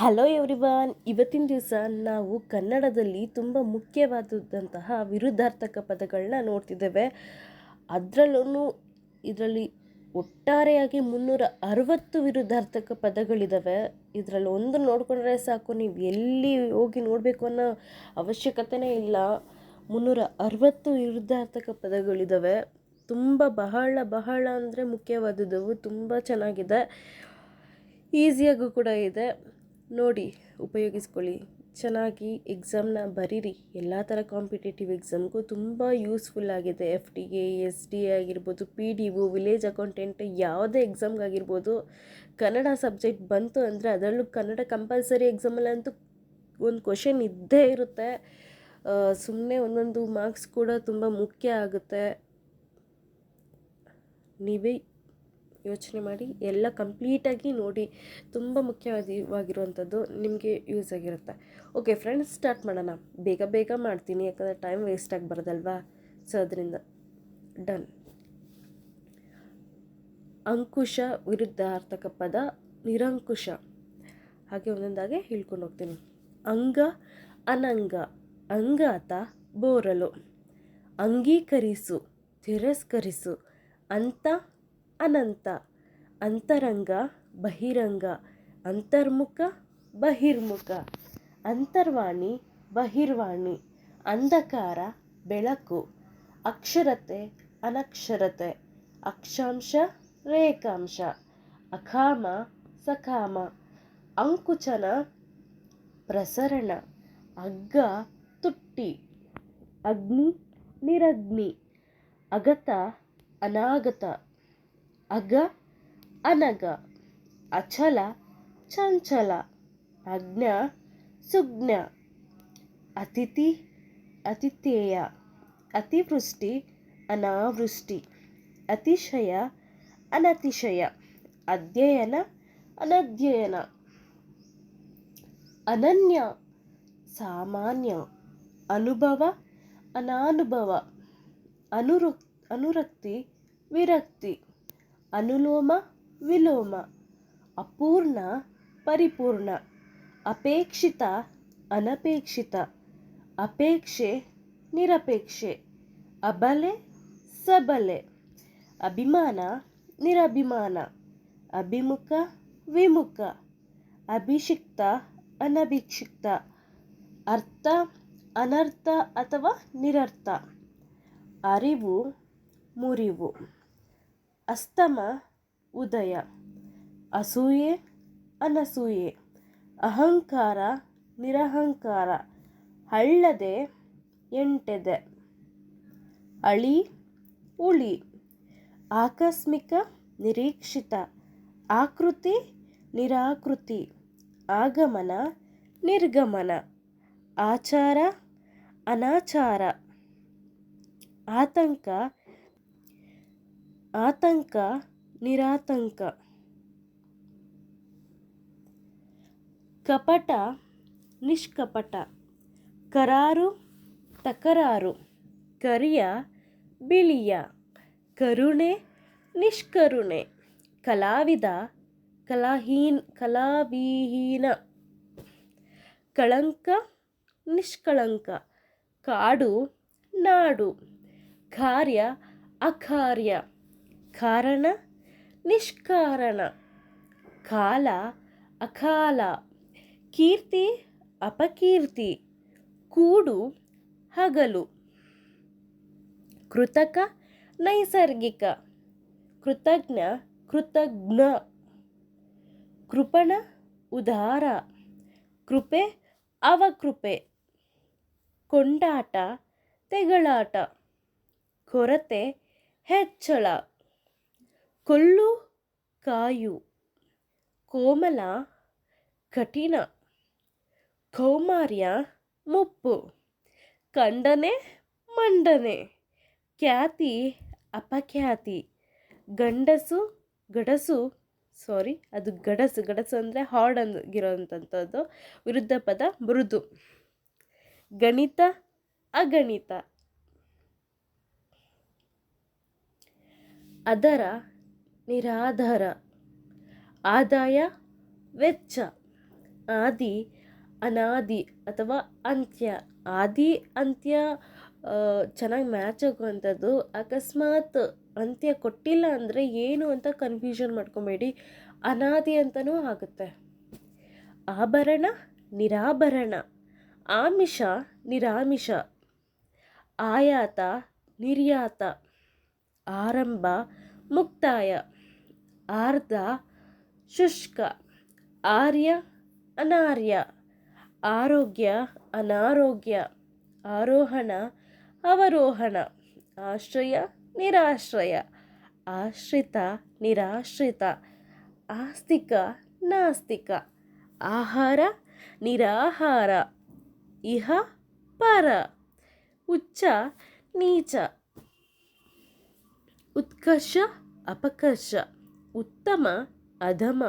Hello everyone ಇವತ್ತಿನ ದಿವಸ ನಾವು ಕನ್ನಡದಲ್ಲಿ ತುಂಬ ಮುಖ್ಯವಾದಂತಹ ವಿರುದ್ಧಾರ್ಥಕ ಪದಗಳನ್ನ ನೋಡ್ತಿದ್ದೇವೆ. ಅದರಲ್ಲೂ ಇದರಲ್ಲಿ ಒಟ್ಟಾರೆಯಾಗಿ ಮುನ್ನೂರ ಅರವತ್ತು ವಿರುದ್ಧಾರ್ಥಕ ಪದಗಳಿದ್ದಾವೆ ಇದರಲ್ಲಿ ಒಂದು ನೋಡಿಕೊಂಡ್ರೆ ಸಾಕು, ನೀವು ಎಲ್ಲಿ ಹೋಗಿ ನೋಡಬೇಕು ಅನ್ನೋ ಅವಶ್ಯಕತೆನೇ ಇಲ್ಲ. ಮುನ್ನೂರ ಅರವತ್ತು ವಿರುದ್ಧಾರ್ಥಕ ಪದಗಳಿದ್ದಾವೆ ತುಂಬ ಬಹಳ ಬಹಳ ಅಂದರೆ ಮುಖ್ಯವಾದದ್ದು. ತುಂಬ ಚೆನ್ನಾಗಿದೆ. ಈಸಿಯಾಗೂ ಕೂಡ ಇದೆ. ನೋಡಿ, ಉಪಯೋಗಿಸ್ಕೊಳ್ಳಿ. ಚೆನ್ನಾಗಿ ಎಕ್ಸಾಮ್ನ ಬರೀರಿ. ಎಲ್ಲ ಥರ ಕಾಂಪಿಟೇಟಿವ್ ಎಕ್ಸಾಮ್ಗೂ ತುಂಬ ಯೂಸ್ಫುಲ್ ಆಗಿದೆ. F D A S D A ಆಗಿರ್ಬೋದು P D O village accountant ಯಾವುದೇ ಎಕ್ಸಾಮ್ಗಾಗಿರ್ಬೋದು ಕನ್ನಡ ಸಬ್ಜೆಕ್ಟ್ ಬಂತು ಅಂದರೆ ಅದರಲ್ಲೂ ಕನ್ನಡ ಕಂಪಲ್ಸರಿ ಎಕ್ಸಾಮಲ್ಲಂತೂ ಒಂದು ಕ್ವಶನ್ ಇದ್ದೇ ಇರುತ್ತೆ. ಸುಮ್ಮನೆ ಒಂದೊಂದು ಮಾರ್ಕ್ಸ್ ಕೂಡ ತುಂಬ ಮುಖ್ಯ ಆಗುತ್ತೆ. ನೀವೇ ಯೋಚನೆ ಮಾಡಿ ಎಲ್ಲ ಕಂಪ್ಲೀಟಾಗಿ ನೋಡಿ ತುಂಬ ಮುಖ್ಯವಾಗಿರುವಂಥದ್ದು ನಿಮಗೆ ಯೂಸ್ ಆಗಿರುತ್ತೆ. ಓಕೆ ಫ್ರೆಂಡ್ಸ್ ಸ್ಟಾರ್ಟ್ ಮಾಡೋಣ. ಬೇಗ ಬೇಗ ಮಾಡ್ತೀನಿ, ಯಾಕಂದರೆ ಟೈಮ್ ವೇಸ್ಟ್ ಆಗಬಾರ್ದಲ್ವಾ ಸೊ ಅದರಿಂದ ಡನ್ ಅಂಕುಶ ವಿರುದ್ಧಾರ್ಥಕ ಪದ ನಿರಂಕುಶ. ಹಾಗೆ ಒಂದೊಂದಾಗೆ ಹೇಳ್ಕೊಂಡು ಹೋಗ್ತೀನಿ. ಅಂಗ ಅನಂಗ, ಅಂಗಾತ ಬೋರಲು. ಅಂಗೀಕರಿಸು, ತಿರಸ್ಕರಿಸು. ಅಂತ ಅನಂತ. ಅಂತರಂಗ, ಬಹಿರಂಗ, ಅಂತರ್ಮುಖ, ಬಹಿರ್ಮುಖ. ಅಂತರ್ವಾಣಿ, ಬಹಿರ್ವಾಣಿ. ಅಂಧಕಾರ, ಬೆಳಕು. ಅಕ್ಷರತೆ, ಅನಕ್ಷರತೆ. ಅಕ್ಷಾಂಶ, ರೇಖಾಂಶ. ಅಖಾಮ, ಸಖಾಮ. ಅಂಕುಚನ, ಪ್ರಸರಣ. ಅಗ್ಗ, ತುಟ್ಟಿ. ಅಗ್ನಿ, ನಿರಗ್ನಿ. ಅಗತ, ಅನಾಗತ. ಅಗ, ಅನಗ, ಅಚಲ, ಚಂಚಲ, ಅಜ್ಞ, ಸುಜ್ಞ, ಅತಿಥಿ, ಅತಿಥೇಯ, ಅತಿವೃಷ್ಟಿ, ಅನಾವೃಷ್ಟಿ, ಅತಿಶಯ, ಅನತಿಶಯ, ಅಧ್ಯಯನ, ಅನಧ್ಯಯನ, ಅನನ್ಯ, ಸಾಮಾನ್ಯ, ಅನುಭವ, ಅನಾನುಭವ, ಅನುರು, ಅನುರಕ್ತಿ, ವಿರಕ್ತಿ. ಅನುಲೋಮ, ವಿಲೋಮ, ಅಪೂರ್ಣ, ಪರಿಪೂರ್ಣ, ಅಪೇಕ್ಷಿತ, ಅನಪೇಕ್ಷಿತ, ಅಪೇಕ್ಷೆ, ನಿರಪೇಕ್ಷೆ, ಅಬಲೆ, ಸಬಲೆ, ಅಭಿಮಾನ, ನಿರಭಿಮಾನ, ಅಭಿಮುಖ, ವಿಮುಖ, ಅಭಿಷಿಕ್ತ, ಅನಭಿಕ್ಷಿಕ್ತ, ಅರ್ಥ, ಅನರ್ಥ ಅಥವಾ ನಿರರ್ಥ, ಅರಿವು, ಮುರಿವು. ಅಸ್ತಮ, ಉದಯ. ಅಸೂಯೆ, ಅನಸೂಯೆ. ಅಹಂಕಾರ, ನಿರಹಂಕಾರ. ಹಳ್ಳದೆ ಎಂಟೆದೆ. ಅಳಿ, ಉಳಿ. ಆಕಸ್ಮಿಕ, ನಿರೀಕ್ಷಿತ. ಆಕೃತಿ, ನಿರಾಕೃತಿ. ಆಗಮನ, ನಿರ್ಗಮನ. ಆಚಾರ, ಅನಾಚಾರ. ಆತಂಕ ಆತಂಕ, ನಿರಾತಂಕ. ಕಪಟ, ನಿಷ್ಕಪಟ. ಕರಾರು, ತಕರಾರು. ಕರಿಯ, ಬಿಳಿಯ. ಕರುಣೆ, ನಿಷ್ಕರುಣೆ. ಕಲಾವಿದ, ಕಲಾಹೀನ್, ಕಲಾವಿಹೀನ. ಕಳಂಕ, ನಿಷ್ಕಳಂಕ. ಕಾಡು, ನಾಡು. ಕಾರ್ಯ, ಅಕಾರ್ಯ. ಕಾರಣ? ನಿಷ್ಕಾರಣ. ಕಾಲ ಅಕಾಲ. ಕೀರ್ತಿ ಅಪಕೀರ್ತಿ. ಕೂಡು ಹಗಲು. ಕೃತಕ ನೈಸರ್ಗಿಕ. ಕೃತಜ್ಞ ಕೃತಜ್ಞ. ಕೃಪಣ ಉದಾರ. ಕೃಪೆ ಅವಕೃಪೆ. ಕೊಂಡಾಟ ತೆಗಳಾಟ. ಕೊರತೆ ಹೆಚ್ಚಳ. ಕೊಲ್ಲು ಕಾಯು, ಕೋಮಲ ಕಠಿಣ, ಕೌಮಾರ್ಯ ಮುಪ್ಪು ಖಂಡನೆ ಮಂಡನೆ, ಖ್ಯಾತಿ ಅಪಖ್ಯಾತಿ, ಗಂಡಸು ಗಡಸು ಸಾರಿ ಅದು ಗಡಸು ಗಡಸು ಅಂದರೆ ಹಾರ್ಡ್ ಅಂದಿರೋಂಥದ್ದು ವಿರುದ್ಧ ಪದ ಮೃದು, ಗಣಿತ ಅಗಣಿತ. ಅದರ ನಿರಾಧಾರ. ಆದಾಯ ವೆಚ್ಚ. ಆದಿ ಅನಾದಿ ಅಥವಾ ಅಂತ್ಯ. ಆದಿ, ಅಂತ್ಯ ಚೆನ್ನಾಗಿ ಮ್ಯಾಚ್ ಆಗುವಂಥದ್ದು. ಅಕಸ್ಮಾತ್ ಅಂತ್ಯ ಕೊಟ್ಟಿಲ್ಲ ಅಂದರೆ ಏನು ಅಂತ ಕನ್ಫ್ಯೂಷನ್ ಮಾಡ್ಕೊಬೇಡಿ. ಅನಾದಿ ಅಂತಲೂ ಆಗುತ್ತೆ. ಆಭರಣ, ನಿರಾಭರಣ. ಆಮಿಷ, ನಿರಾಮಿಷ. ಆಯಾತ, ನಿರ್ಯಾತ. ಆರಂಭ, ಮುಕ್ತಾಯ. ಆರ್ಧ ಶುಷ್ಕ, ಆರ್ಯ ಅನಾರ್ಯ, ಆರೋಗ್ಯ ಅನಾರೋಗ್ಯ, ಆರೋಹಣ ಅವರೋಹಣ, ಆಶ್ರಯ ನಿರಾಶ್ರಯ, ಆಶ್ರಿತ ನಿರಾಶ್ರಿತ, ಆಸ್ತಿಕ ನಾಸ್ತಿಕ, ಆಹಾರ ನಿರಾಹಾರ, ಇಹ ಪರ, ಉಚ್ಚ ನೀಚ, ಉತ್ಕರ್ಷ ಅಪಕರ್ಷ. ಉತ್ತಮ, ಅಧಮ,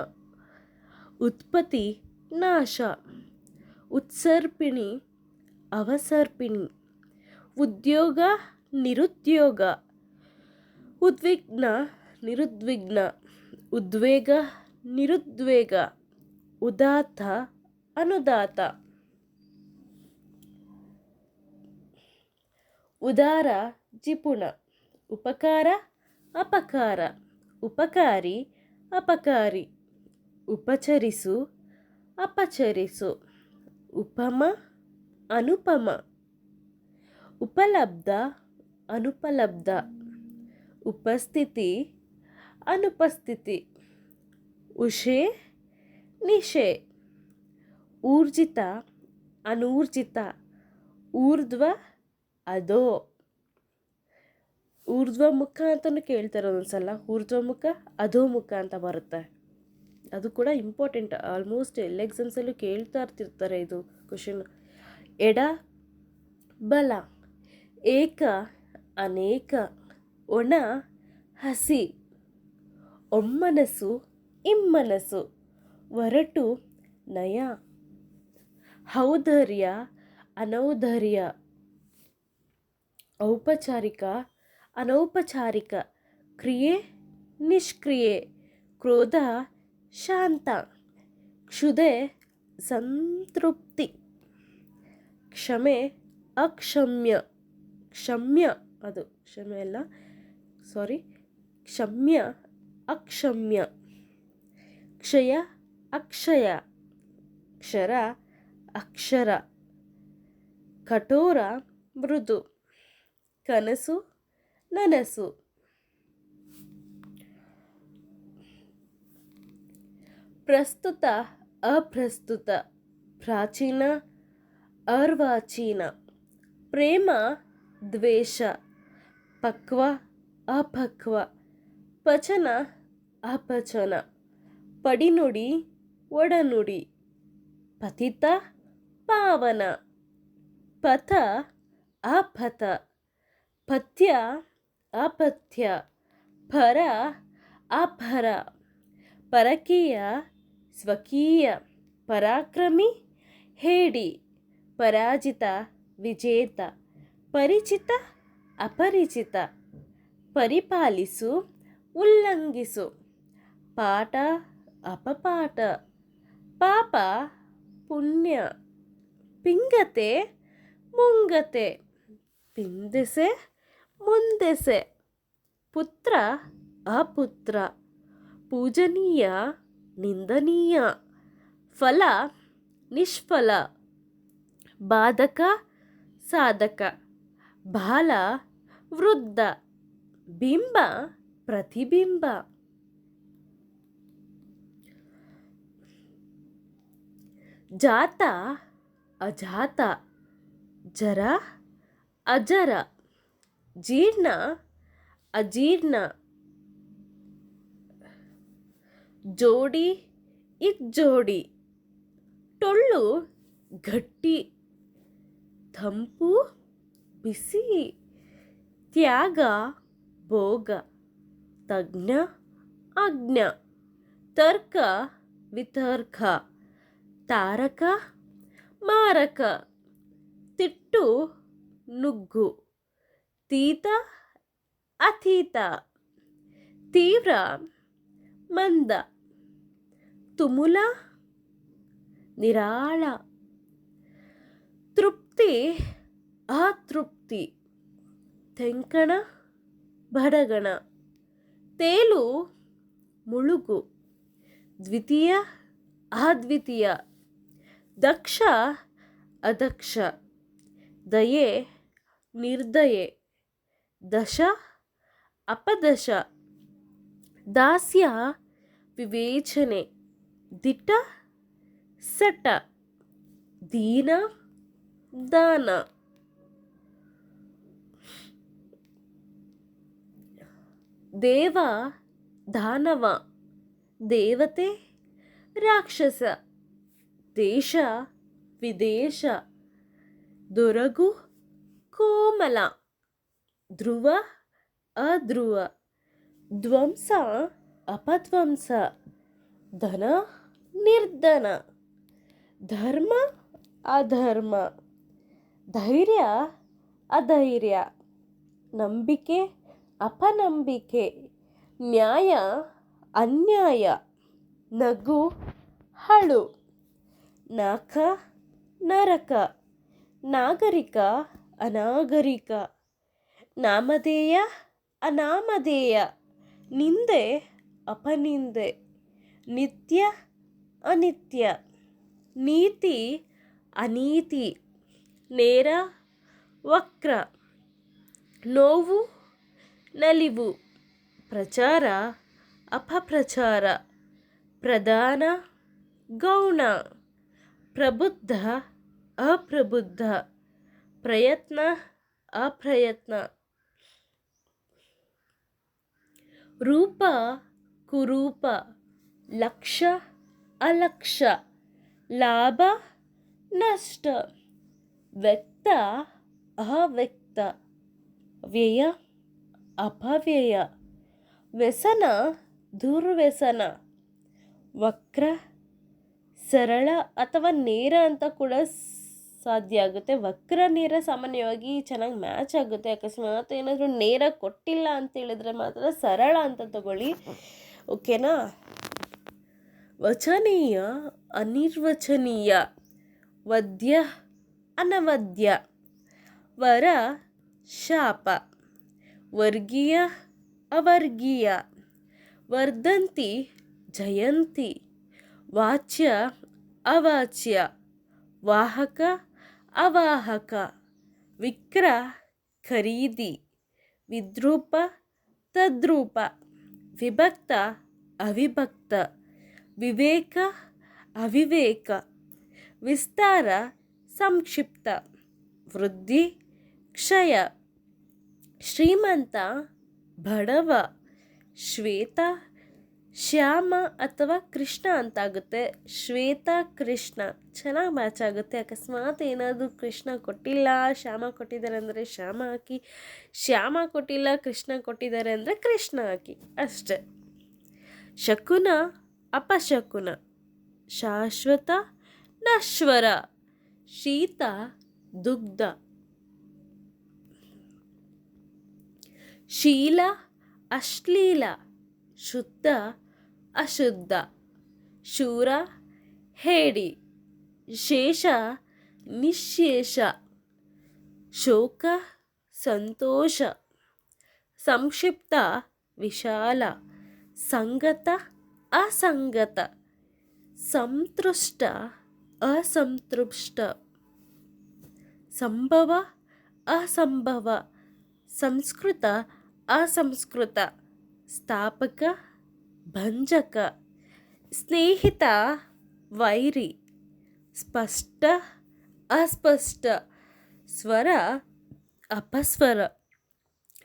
ಉತ್ಪತ್ತಿ, ನಾಶ, ಉತ್ಸರ್ಪಿಣಿ, ಅವಸರ್ಪಿಣಿ, ಉದ್ಯೋಗ, ನಿರುದ್ಯೋಗ, ಉದ್ವಿಗ್ನ, ನಿರುದ್ವಿಗ್ನ, ಉದ್ವೇಗ, ನಿರುದ್ವೇಗ ಉದಾತ ಅನುದಾತ ಉದಾರ, ಜಿಪುಣ, ಉಪಕಾರ, ಅಪಕಾರ. ಉಪಕಾರಿ, ಅಪಕಾರಿ. ಉಪಚರಿಸು, ಅಪಚರಿಸು. ಉಪಮ, ಅನುಪಮ. ಉಪಲಬ್ಧ, ಅನುಪಲಬ್ಧ. ಉಪಸ್ಥಿತಿ, ಅನುಪಸ್ಥಿತಿ. ಉಷೆ, ನಿಷೆ. ಊರ್ಜಿತ, ಅನೂರ್ಜಿತ. ಊರ್ಧ್ವ, ಅದೋ. ಊರ್ಧ್ವಮುಖ ಅಂತಲೂ ಕೇಳ್ತಾರೆ ಒಂದೊಂದ್ಸಲ. ಊರ್ಧ್ವಮುಖ ಅಧೋಮುಖ ಅಂತ ಬರುತ್ತೆ. ಅದು ಕೂಡ ಇಂಪಾರ್ಟೆಂಟ್ ಆಲ್ಮೋಸ್ಟ್ ಎಲ್ಲ ಎಕ್ಸಾಮ್ಸಲ್ಲೂ ಕೇಳ್ತಾ ಇರ್ತಿರ್ತಾರೆ ಇದು ಕ್ವಶನ್ ಎಡ, ಬಲ, ಏಕ, ಅನೇಕ, ಒಣ, ಹಸಿ, ಒಮ್ಮನಸು, ಇಮ್ಮನಸು, ಒರಟು, ನಯ ಹೌದರ್ಯ ಅನೌದರ್ಯ, ಔಪಚಾರಿಕ ಅನೌಪಚಾರಿಕ ಕ್ರಿಯೆ, ನಿಷ್ಕ್ರಿಯೆ, ಕ್ರೋಧ, ಶಾಂತ, ಕ್ಷುದೆ, ಸಂತೃಪ್ತಿ, ಕ್ಷಮೆ, ಅಕ್ಷಮ್ಯ, ಕ್ಷಮ್ಯ, ಅದು ಕ್ಷಮೆ ಅಲ್ಲ ಸಾರಿ ಕ್ಷಮ್ಯ, ಅಕ್ಷಮ್ಯ, ಕ್ಷಯ, ಅಕ್ಷಯ, ಕ್ಷರ, ಅಕ್ಷರ, ಕಠೋರ, ಮೃದು, ಕನಸು ನನಸು. ಪ್ರಸ್ತುತ, ಅಪ್ರಸ್ತುತ, ಪ್ರಾಚೀನ, ಅರ್ವಾಚೀನ. ಪ್ರೇಮ, ದ್ವೇಷ, ಪಕ್ವ, ಅಪಕ್ವ. ಪಚನ, ಅಪಚನ. ಪಡಿನುಡಿ, ಒಡನುಡಿ. ಪತಿತ, ಪಾವನ. ಪಥ, ಅಪಥ. ಪಥ್ಯ ಅಪಥ್ಯ, ಪರ, ಅಪರ, ಪರಕೀಯ, ಸ್ವಕೀಯ, ಪರಾಕ್ರಮಿ, ಹೇಡಿ, ಪರಾಜಿತ, ವಿಜೇತ, ಪರಿಚಿತ, ಅಪರಿಚಿತ, ಪರಿಪಾಲಿಸು, ಉಲ್ಲಂಘಿಸು, ಪಾಠ, ಅಪಪಾಠ, ಪಾಪ, ಪುಣ್ಯ, ಪಿಂಗತೆ, ಮುಂಗತೆ, ಪಿಂದೆಸೆ ಮುಂದೆಸೆ. ಪುತ್ರ ಅಪುತ್ರ. ಪೂಜನೀಯ ನಿಂದನೀಯ. ಫಲ ನಿಷ್ಫಲ. ಬಾಧಕ ಸಾಧಕ. ಬಾಲ ವೃದ್ಧ. ಬಿಂಬ ಪ್ರತಿಬಿಂಬ. ಜಾತ ಅಜಾತ. ಜರ ಅಜರ. ಜೀರ್ಣ, ಅಜೀರ್ಣ, ಜೋಡಿ, ಇಜ್ಜೋಡಿ, ಟೊಳ್ಳು, ಗಟ್ಟಿ, ತಂಪು, ಬಿಸಿ, ತ್ಯಾಗ, ಭೋಗ, ತಜ್ಞ, ಅಜ್ಞ, ತರ್ಕ, ವಿತರ್ಕ, ತಾರಕ, ಮಾರಕ, ತಿಟ್ಟು, ನುಗ್ಗು. ತೀತ ಅತೀತ, ತೀವ್ರ, ಮಂದ, ತುಮುಲ, ನಿರಾಳ, ತೃಪ್ತಿ, ಅತೃಪ್ತಿ, ತೆಂಕಣ, ಬಡಗಣ, ತೇಲು, ಮುಳುಗು, ದ್ವಿತೀಯ, ಅದ್ವಿತೀಯ, ದಕ್ಷ, ಅದಕ್ಷ, ದಯೆ, ನಿರ್ದಯೆ. ದಶ, ಅಪದಶ, ದಾಸ್ಯ, ವಿವೇಚನೆ ದಿಟ ಸಟ ದೀನ, ದಾನ. ದೇವ, ದಾನವ, ದೇವತೆ, ರಾಕ್ಷಸ, ದೇಶ, ವಿದೇಶ, ದೊರಗು, ಕೋಮಲ. ಧ್ರುವ, ಅಧ್ರುವ, ಧ್ವಂಸ, ಅಪಧ್ವಂಸ, ಧನ, ನಿರ್ಧನ, ಧರ್ಮ, ಅಧರ್ಮ, ಧೈರ್ಯ, ಅಧೈರ್ಯ, ನಂಬಿಕೆ, ಅಪನಂಬಿಕೆ, ನ್ಯಾಯ, ಅನ್ಯಾಯ, ನಗು, ಹಳು, ನಾಕ, ನರಕ, ನಾಗರಿಕ, ಅನಾಗರಿಕ. ನಾಮಧೇಯ, ಅನಾಮಧೇಯ, ನಿಂದೆ, ಅಪನಿಂದೆ, ನಿತ್ಯ, ಅನಿತ್ಯ, ನೀತಿ, ಅನೀತಿ, ನೇರ, ವಕ್ರ, ನೋವು, ನಲಿವು, ಪ್ರಚಾರ, ಅಪಪ್ರಚಾರ, ಪ್ರಧಾನ, ಗೌಣ, ಪ್ರಬುದ್ಧ, ಅಪ್ರಬುದ್ಧ, ಪ್ರಯತ್ನ, ಅಪ್ರಯತ್ನ. ರೂಪ ಕುರೂಪ, ಲಕ್ಷ ಅಲಕ್ಷ, ಲಾಭ ನಷ್ಟ, ವ್ಯಕ್ತ ಅವ್ಯಕ್ತ, ವ್ಯಯ ಅಪವ್ಯಯ, ವ್ಯಸನ ದುರ್ವ್ಯಸನ, ವಕ್ರ ಸರಳ ಅಥವಾ ನೇರ ಅಂತ ಕೂಡ ಸಾಧ್ಯ ಆಗುತ್ತೆ. ವಕ್ರ ನೇರ ಸಾಮಾನ್ಯವಾಗಿ ಚೆನ್ನಾಗಿ ಮ್ಯಾಚ್ ಆಗುತ್ತೆ. ಅಕಸ್ಮಾತ್ ಏನಾದರೂ ನೇರ ಕೊಟ್ಟಿಲ್ಲ ಅಂತ ಹೇಳಿದ್ರೆ ಮಾತ್ರ ಸರಳ ಅಂತ ತಗೊಳ್ಳಿ. ಓಕೆನಾ ವಚನೀಯ, ಅನಿರ್ವಚನೀಯ, ವದ್ಯ, ಅನವದ್ಯ, ವರ, ಶಾಪ, ವರ್ಗೀಯ, ಅವರ್ಗೀಯ, ವರ್ಧಂತಿ, ಜಯಂತಿ, ವಾಚ್ಯ, ಅವಾಚ್ಯ, ವಾಹಕ ಅವಾಹಕ, ವಿಕ್ರ, ಖರೀದಿ, ವಿದ್ರೂಪ, ತದ್ರೂಪ, ವಿಭಕ್ತ, ಅವಿಭಕ್ತ, ವಿವೇಕ, ಅವಿವೇಕ, ವಿಸ್ತಾರ, ಸಂಕ್ಷಿಪ್ತ, ವೃದ್ಧಿ, ಕ್ಷಯ, ಶ್ರೀಮಂತ ಬಡವ ಶ್ವೇತ ಶ್ಯಾಮ ಅಥವಾ ಕೃಷ್ಣ ಅಂತಾಗುತ್ತೆ. ಶ್ವೇತ, ಕೃಷ್ಣ. ಚೆನ್ನಾಗಿ ಮ್ಯಾಚ್ ಆಗುತ್ತೆ. ಅಕಸ್ಮಾತ್ ಏನಾದರೂ ಕೃಷ್ಣ ಕೊಟ್ಟಿಲ್ಲ, ಶ್ಯಾಮ ಕೊಟ್ಟಿದ್ದಾರೆ ಅಂದರೆ ಶ್ಯಾಮ ಹಾಕಿ, ಶ್ಯಾಮ ಕೊಟ್ಟಿಲ್ಲ, ಕೃಷ್ಣ ಕೊಟ್ಟಿದ್ದಾರೆ ಅಂದರೆ ಕೃಷ್ಣ ಹಾಕಿ. ಅಷ್ಟೆ. ಶಕುನ, ಅಪಶಕುನ. ಶಾಶ್ವತ, ನಶ್ವರ. ಶೀತ, ದುಗ್ಧ. ಶೀಲ, ಅಶ್ಲೀಲ. ಶುದ್ಧ ಅಶುದ್ಧ. ಶೂರ, ಹೇಡಿ. ಶೇಷ, ನಿಶೇಷ. ಶೋಕ, ಸಂತೋಷ. ಸಂಕ್ಷಿಪ್ತ, ವಿಶಾಲ. ಸಂಗತ, ಅಸಂಗತ. ಸಂತೃಷ್ಟ ಅಸಂತೃಷ್ಟ ಸಂಭವ, ಅಸಂಭವ. ಸಂಸ್ಕೃತ, ಅಸಂಸ್ಕೃತ. ಸ್ಥಾಪಕ ಭಂಜಕ, ಸ್ನೇಹಿತ, ವೈರಿ, ಸ್ಪಷ್ಟ, ಅಸ್ಪಷ್ಟ, ಸ್ವರ, ಅಪಸ್ವರ,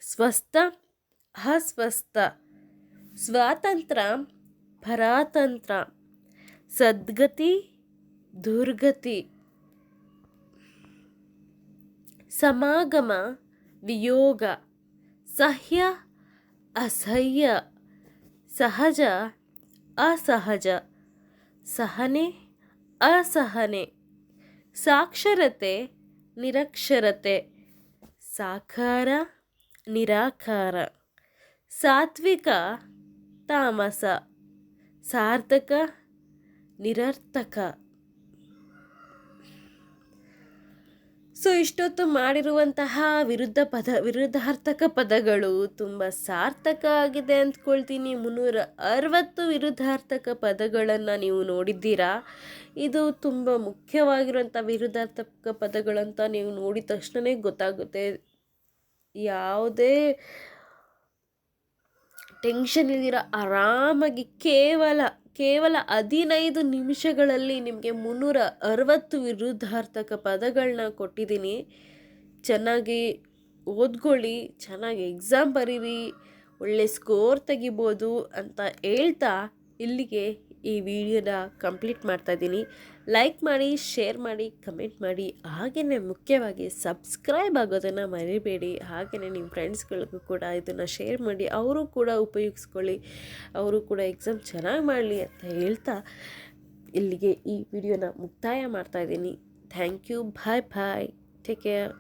ಸ್ವಸ್ಥ, ಅಸ್ವಸ್ಥ ಸ್ವಾತಂತ್ರ್ಯ ಪರಾತಂತ್ರ, ಸದ್ಗತಿ, ದುರ್ಗತಿ, ಸಮಾಗಮ, ವಿಯೋಗ, ಸಹ್ಯ, ಅಸಹ್ಯ. ಸಹಜ ಅಸಹಜ ಸಹನೆ ಅಸಹನೆ ಸಾಕ್ಷರತೆ ನಿರಕ್ಷರತೆ ಸಾಕಾರ ನಿರಾಕಾರ ಸಾತ್ವಿಕ ತಾಮಸ ಸಾರ್ಥಕ ನಿರರ್ಥಕ. ಸೊ ಇಷ್ಟೊತ್ತು ಮಾಡಿರುವಂತಹ ವಿರುದ್ಧ ಪದ, ವಿರುದ್ಧಾರ್ಥಕ ಪದಗಳು ತುಂಬ ಸಾರ್ಥಕ ಆಗಿದೆ ಅಂದ್ಕೊಳ್ತೀನಿ. ಮುನ್ನೂರ ಅರವತ್ತು ವಿರುದ್ಧಾರ್ಥಕ ಪದಗಳನ್ನು ನೀವು ನೋಡಿದ್ದೀರಾ? ಇದು ತುಂಬ ಮುಖ್ಯವಾಗಿರುವಂಥ ವಿರುದ್ಧಾರ್ಥಕ ಪದಗಳಂತ ನೀವು ನೋಡಿದ ತಕ್ಷಣವೇ ಗೊತ್ತಾಗುತ್ತೆ. ಯಾವುದೇ ಟೆನ್ಷನ್ ಇಲ್ದಿರ ಆರಾಮಾಗಿ ಕೇವಲ ಕೇವಲ ಹದಿನೈದು ನಿಮಿಷಗಳಲ್ಲಿ ನಿಮಗೆ ಮುನ್ನೂರ ಅರವತ್ತು ವಿರುದ್ಧಾರ್ಥಕ ಪದಗಳನ್ನ ಕೊಟ್ಟಿದ್ದೀನಿ. ಚೆನ್ನಾಗಿ ಓದ್ಕೊಳ್ಳಿ, ಚೆನ್ನಾಗಿ ಎಕ್ಸಾಮ್ ಬರೀರಿ, ಒಳ್ಳೆ ಸ್ಕೋರ್ ತೆಗಿಬೋದು ಅಂತ ಹೇಳ್ತಾ ಇಲ್ಲಿಗೆ ಈ ವಿಡಿಯೋನ ಕಂಪ್ಲೀಟ್ ಮಾಡ್ತಾ ಇದ್ದೀನಿ. ಲೈಕ್ ಮಾಡಿ, ಶೇರ್ ಮಾಡಿ, ಕಮೆಂಟ್ ಮಾಡಿ. ಹಾಗೆಯೇ ಮುಖ್ಯವಾಗಿ ಸಬ್ಸ್ಕ್ರೈಬ್ ಆಗೋದನ್ನು ಮರಿಬೇಡಿ. ಹಾಗೆಯೇ ನಿಮ್ಮ ಫ್ರೆಂಡ್ಸ್ಗಳಿಗೂ ಕೂಡ ಇದನ್ನು ಶೇರ್ ಮಾಡಿ, ಅವರು ಕೂಡ ಉಪಯೋಗಿಸ್ಕೊಳ್ಳಿ. ಅವರು ಕೂಡ ಎಕ್ಸಾಮ್ ಚೆನ್ನಾಗಿ ಮಾಡಲಿ ಅಂತ ಹೇಳ್ತಾ ಇಲ್ಲಿಗೆ ಈ ವಿಡಿಯೋನ ಮುಕ್ತಾಯ ಮಾಡ್ತಾ ಇದ್ದೀನಿ. Thank you, bye bye. Take care.